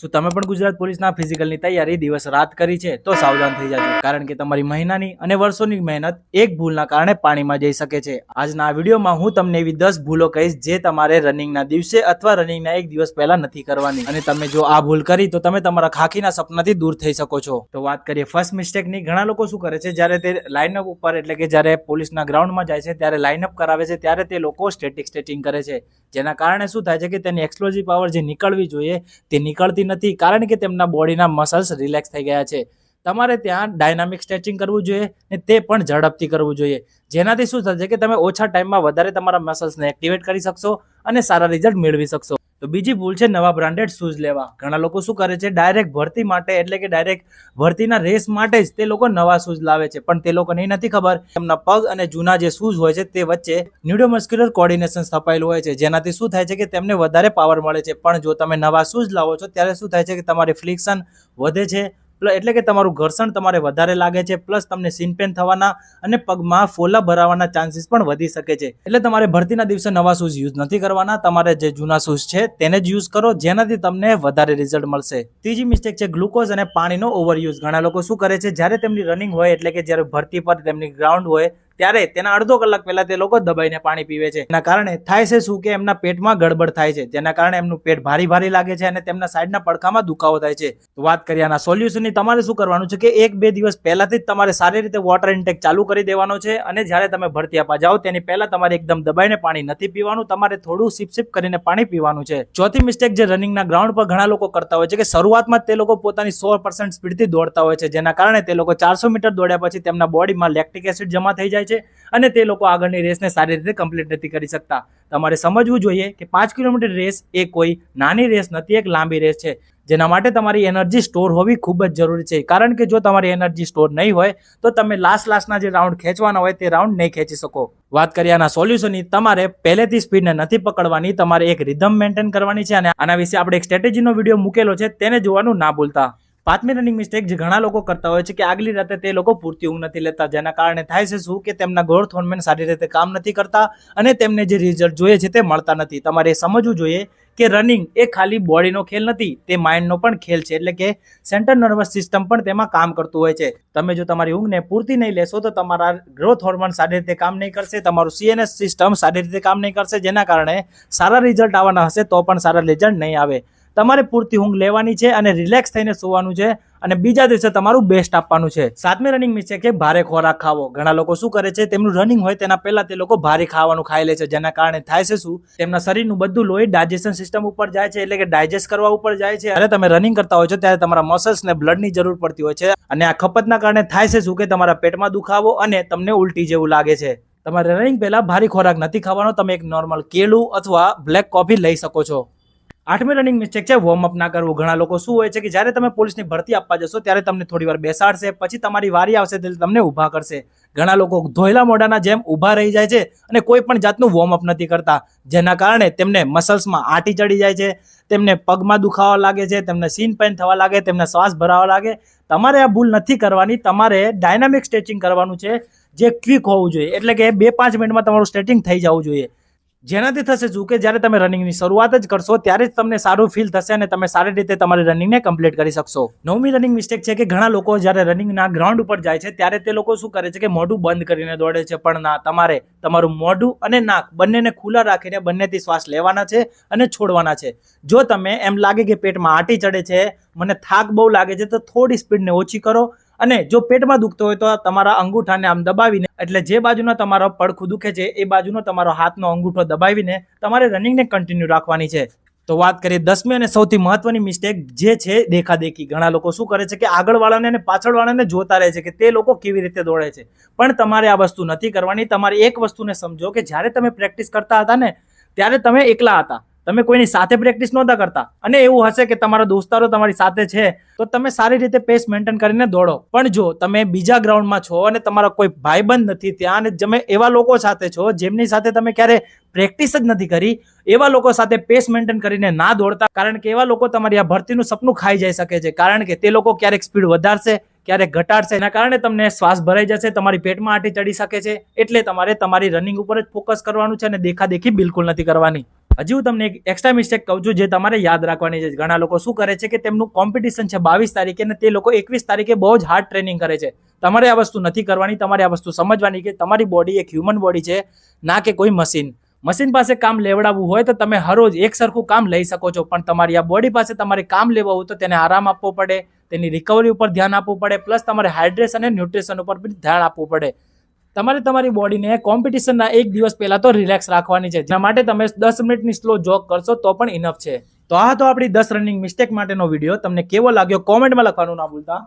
શું તમે પણ ગુજરાત પોલીસના ફિઝિકલની તૈયારી દિવસ રાત કરી છે? તો સાવધાન થઈ જાજો, કારણ કે તમારી મહિનાની અને વર્ષોની મહેનત એક ભૂલના કારણે પાણીમાં જઈ શકે છે. આજના આ વિડીયોમાં હું તમને એવી દસ ભૂલો કહીશ જે તમારે રનિંગના દિવસે અથવા રનિંગના એક દિવસ પહેલા નથી કરવાની. અને તમે જો આ ભૂલ કરી, તો તમે તમારા ખાખીના સપનાથી દૂર થઈ શકો છો. તો વાત કરીએ ફર્સ્ટ મિસ્ટેકની ઘણા લોકો શું કરે છે, જ્યારે તે લાઇનઅપ ઉપર એટલે કે જ્યારે પોલીસના ગ્રાઉન્ડમાં જાય છે, ત્યારે લાઇનઅપ કરાવે છે, ત્યારે તે લોકો સ્ટેટિક સ્ટેટિંગ કરે છે. જેના કારણે શું થાય છે કે તેની એક્સપ્લોઝિવ પાવર જે નીકળવી જોઈએ તે નીકળતી નથી કારણ કે તેમના બોડીના મસલ્સ રિલેક્સ થઈ ગયા છે. તમારે ત્યાં ડાયનામિક સ્ટ્રેચિંગ કરવું જોઈએ ને તે પણ ઝડપથી કરવું જોઈએ. જેનાથી શું થશે કે તમે ઓછા ટાઈમમાં વધારે તમારા મસલ્સને એક્ટિવેટ કરી શકશો અને સારા રિઝલ્ટ મેળવી શકશો. તો બીજી ભૂલ છે નવા બ્રાન્ડેડ શૂઝ લેવા. ઘણા લોકો શું કરે છે? ડાયરેક્ટ ભરતી માટે, એટલે કે ડાયરેક્ટ ભરતીના રેસ માટે જ તે લોકો નવા શૂઝ લાવે છે. પણ તે લોકોને નથી ખબર એમના પગ અને જૂના જે શૂઝ હોય છે તે વચ્ચે ન્યુડોમસ્ક્યુલર કોર્ડિનેશન સ્થપાયેલું હોય છે. જેનાથી શું થાય છે કે તેમને વધારે પાવર મળે છે. પણ જો તમે નવા શૂઝ લાવો છો, ત્યારે શું થાય છે કે તમારી ફ્લિક્શન વધે છે એટલે કે તમારું ઘર્ષણ તમારે વધારે લાગે છે, પ્લસ તમને સીન પેન થવાના અને પગમાં ફોલા ભરાવાના ચાન્સીસ પણ વધી શકે છે. એટલે તમારે ભરતીના દિવસે નવા શૂઝ યુઝ નથી કરવાના, તમારે જે જૂના શૂઝ છે તેને જ યુઝ કરો, જેનાથી તમને વધારે રિઝલ્ટ મળશે. ત્રીજી મિસ્ટેક છે ગ્લુકોઝ અને પાણીનો ઓવરયુઝ ઘણા લોકો શું કરે છે, જ્યારે તેમની રનિંગ હોય એટલે કે જ્યારે ભરતી પર તેમની ગ્રાઉન્ડ હોય ત્યારે તેના અડધો કલાક પહેલા તે લોકો દબાઈને પાણી પીવે છે. એના કારણે થાય છે શું કે એમના પેટમાં ગડબડ થાય છે. જેના કારણે એમનું પેટ ભારી ભારી લાગે છે અને તેમના સાઈડના પડખામાં દુખાવો થાય છે. તો વાત કરીએ આના સોલ્યુશનની તમારે શું કરવાનું છે કે એક બે દિવસ પહેલાથી જ તમારે સારી રીતે વોટર ઇન્ટેક ચાલુ કરી દેવાનો છે અને જ્યારે તમે ભરતી આપવા જાઓ તેની પહેલા તમારે એકદમ દબાઈને પાણી નથી પીવાનું, તમારે થોડું સિપ કરીને પાણી પીવાનું છે. ચોથી મિસ્ટેક જે રનિંગના ગ્રાઉન્ડ પર ઘણા લોકો કરતા હોય છે કે શરૂઆતમાં તે લોકો પોતાની સો પર્સન્ટ સ્પીડથી દોડતા હોય છે. જેના કારણે તે લોકો ચારસો મીટર દોડ્યા પછી તેમના બોડીમાં લેક્ટિક એસિડ જમા થઈ જાય છે. અને તે લોકો આગળની રેસને સારી રીતે કમ્પ્લીટ નથી કરી શકતા. તમારે સમજવું જોઈએ કે પાંચ કિલોમીટર રેસ એ કોઈ નાની રેસ નથી, એક લાંબી રેસ છે. જેના માટે તમારી એનર્જી સ્ટોર હોવી ખૂબ જ જરૂરી છે. કારણ કે જો તમારી એનર્જી સ્ટોર નહીં હોય, તો તમે લાસ્ટ લાસ્ટના જે રાઉન્ડ ખેંચવાના હોય તે રાઉન્ડ નહીં ખેંચી શકો. વાત કરીએ આના સોલ્યુશનની તમારે પહેલેથી સ્પીડને નથી પકડવાની, તમારે એક રિધમ મેન્ટેન કરવાની છે અને આના વિશે આપણે એક સ્ટ્રેટેજીનો વીડિયો મૂકેલો છે, તેને જોવાનું ના ભૂલતા. પાંચમી રનિંગ મિસ્ટેક જે ઘણા લોકો કરતા હોય છે કે આગલી રાતે તે લોકો પૂરતી ઊંઘ નથી લેતા, જેના કારણે થાય છે શું? કે તેમના ગ્રોથ હોર્મોન સારી રીતે કામ નથી કરતા અને તેમને જે રિઝલ્ટ જોઈએ છે તે મળતા નથી. તમારે સમજવું જોઈએ કે રનિંગ એ ખાલી બોડીનો ખેલ નથી, તે માઇન્ડનો પણ ખેલ છે. એટલે કે સેન્ટર નર્વસ સિસ્ટમ પણ તેમાં કામ કરતું હોય છે. તમે જો તમારી ઊંઘને પૂરતી નહીં લેશો તો તમારા ગ્રોથ હોર્મોન સારી રીતે કામ નહીં કરશે, તમારું સીએનએસ સિસ્ટમ સારી રીતે કામ નહીં કરશે, જેના કારણે સારા રિઝલ્ટ આવવાના હશે તો પણ સારા રિઝલ્ટ નહીં આવે. તમારે પૂરતી ઊંઘ લેવાની છે અને રિલેક્સ થઈને સુવાનું છે અને બીજા દિવસે તમારું બેસ્ટ આપવાનું છે. સાતમી રનિંગ મિસ છે કે ભારે ખોરાક ખાવો. ઘણા લોકો શું કરે છે? તેમનું રનિંગ હોય તેના પહેલા તે લોકો ભારે ખાવાનું ખાઈ લે છે, જેના કારણે થાય છે શું? તેમના શરીરનું બધું લોહી ડાયજેશન સિસ્ટમ ઉપર જાય છે, એટલે કે ડાયજેસ્ટ કરવા ઉપર જાય છે. અને તમે રનિંગ કરતા હોય છો, ત્યારે તમારા મસલ્સ ને બ્લડની જરૂર પડતી હોય છે. અને આ ખપતના કારણે થાય છે શું કે તમારા પેટમાં દુખાવો અને તમને ઉલટી જેવું લાગે છે. તમારે રનિંગ પહેલા ભારે ખોરાક નથી ખાવાનો. તમે એક નોર્મલ કેળું અથવા બ્લેક કોફી લઈ શકો છો. આઠમી રનિંગ મિસ્ટેક છે વોર્મઅપ ના કરવું. ઘણા લોકો શું હોય છે કે જ્યારે તમે પોલીસની ભરતી આપવા જશો, ત્યારે તમને થોડી વાર બેસાડશે, પછી તમારી વારી આવશે ત્યારે તમને ઊભા કરશે. ઘણા લોકો ધોયલા મોઢાના જેમ ઊભા રહી જાય છે અને કોઈ પણ જાતનું વોર્મઅપ નથી કરતા, જેના કારણે તેમને મસલ્સમાં આટી ચડી જાય છે, તેમને પગમાં દુખાવા લાગે છે, તેમને સીન પેન થવા લાગે, તેમને શ્વાસ ભરાવા લાગે. તમારે આ ભૂલ નથી કરવાની, તમારે ડાયનામિક સ્ટ્રેચિંગ કરવાનું છે, જે ક્વિક હોવું જોઈએ. એટલે કે બે પાંચ મિનિટમાં તમારું સ્ટ્રેચિંગ થઈ જવું જોઈએ. જેનાથી થશે શું? કે જ્યારે તમે રનિંગની શરૂઆત જ કરશો, ત્યારે જ તમને સારું ફીલ થશે અને તમે સારી રીતે તમારી રનિંગને કમ્પ્લીટ કરી શકશો. નવમી રનિંગ મિસ્ટેક છે કે ઘણા લોકો જ્યારે રનિંગના ગ્રાઉન્ડ ઉપર જાય છે, ત્યારે તે લોકો શું કરે છે કે મોઢું બંધ કરીને દોડે છે. પણ ના, તમારે તમારું મોઢું અને નાક બંનેને ખુલ્લા રાખીને બંનેથી શ્વાસ લેવાના છે અને છોડવાના છે. જો તમે એમ લાગે કે પેટમાં આટી ચડે છે, મને થાક બહુ લાગે છે, તો થોડી સ્પીડને ઓછી કરો. અને જો પેટમાં દુખતો હોય તો તમારા અંગૂઠાને આમ દબાવીને, એટલે જે બાજુનો તમારો પડખું દુખે છે, એ બાજુનો તમારો હાથનો અંગૂઠો દબાવીને તમારે રનિંગને કન્ટિન્યુ રાખવાની છે. તો વાત કરીએ દસમી અને સૌથી મહત્વની મિસ્ટેક જે છે દેખાદેખી. ઘણા લોકો શું કરે છે કે આગળવાળાને અને પાછળવાળાને જોતા રહે છે કે તે લોકો કેવી રીતે દોડે છે. પણ તમારે આ વસ્તુ નથી કરવાની. તમારે એક વસ્તુને સમજો કે જ્યારે તમે પ્રેક્ટિસ કરતા હતા ને, ત્યારે તમે એકલા હતા. તમે કોઈની સાથે પ્રેક્ટિસ નહોતા કરતા. અને એવું હશે કે તમારા દોસ્તારો તમારી સાથે છે, તો તમે સારી રીતે પેસ મેન્ટેન કરીને દોડો. પણ જો તમે બીજા ગ્રાઉન્ડમાં છો અને તમારા કોઈ ભાઈબંધ નથી ત્યાં અને તમે એવા લોકો સાથે છો જેમની સાથે તમે ક્યારે પ્રેક્ટિસ જ નથી કરી, એવા લોકો સાથે પેસ મેન્ટેન કરીને ના દોડતા, કારણ કે એવા લોકો તમારી આ ભરતીનું સપનું ખાઈ જઈ શકે છે. કારણ કે તે લોકો ક્યારેક સ્પીડ વધારશે, ક્યારેક ઘટાડશે. એના કારણે તમને શ્વાસ ભરાઈ જશે, તમારી પેટમાં આટી ચડી શકે છે. એટલે તમારે તમારી રનિંગ ઉપર જ ફોકસ કરવાનું છે અને દેખાદેખી બિલકુલ નથી કરવાની. હજી હું તમને એક એક્સ્ટ્રા મિસ્ટેક કહું છું જે તમારે યાદ રાખવાની છે. ઘણા લોકો શું કરે છે કે તેમનું કોમ્પિટિશન છે બાવીસ તારીખે અને તે લોકો એકવીસ તારીખે બહુ જ હાર્ડ ટ્રેનિંગ કરે છે. તમારે આ વસ્તુ નથી કરવાની, તમારે આ વસ્તુ સમજવાની કે તમારી બોડી એક હ્યુમન બોડી છે, ના કે કોઈ મશીન મશીન પાસે કામ લેવડાવવું હોય તો તમે હરોજ એક સરખું કામ લઈ શકો છો, પણ તમારી આ બોડી પાસે તમારે કામ લેવા હોય તો તેને આરામ આપવો પડે, તેની રિકવરી ઉપર ધ્યાન આપવું પડે પ્લસ તમારે હાઇડ્રેશન અને ન્યુટ્રિશન ઉપર પણ ધ્યાન આપવું પડે. તમારે તમારી બોડીને કોમ્પિટિશનના એક દિવસ પહેલા તો રિલેક્સ રાખવાની છે. જેના માટે તમે દસ મિનિટની સ્લો જોગ કરશો તો પણ ઇનફ છે. તો આ તો આપણી દસ રનિંગ મિસ્ટેક માટેનો વીડિયો. તમને કેવો લાગ્યો? કોમેન્ટમાં લખવાનું ના ભૂલતા.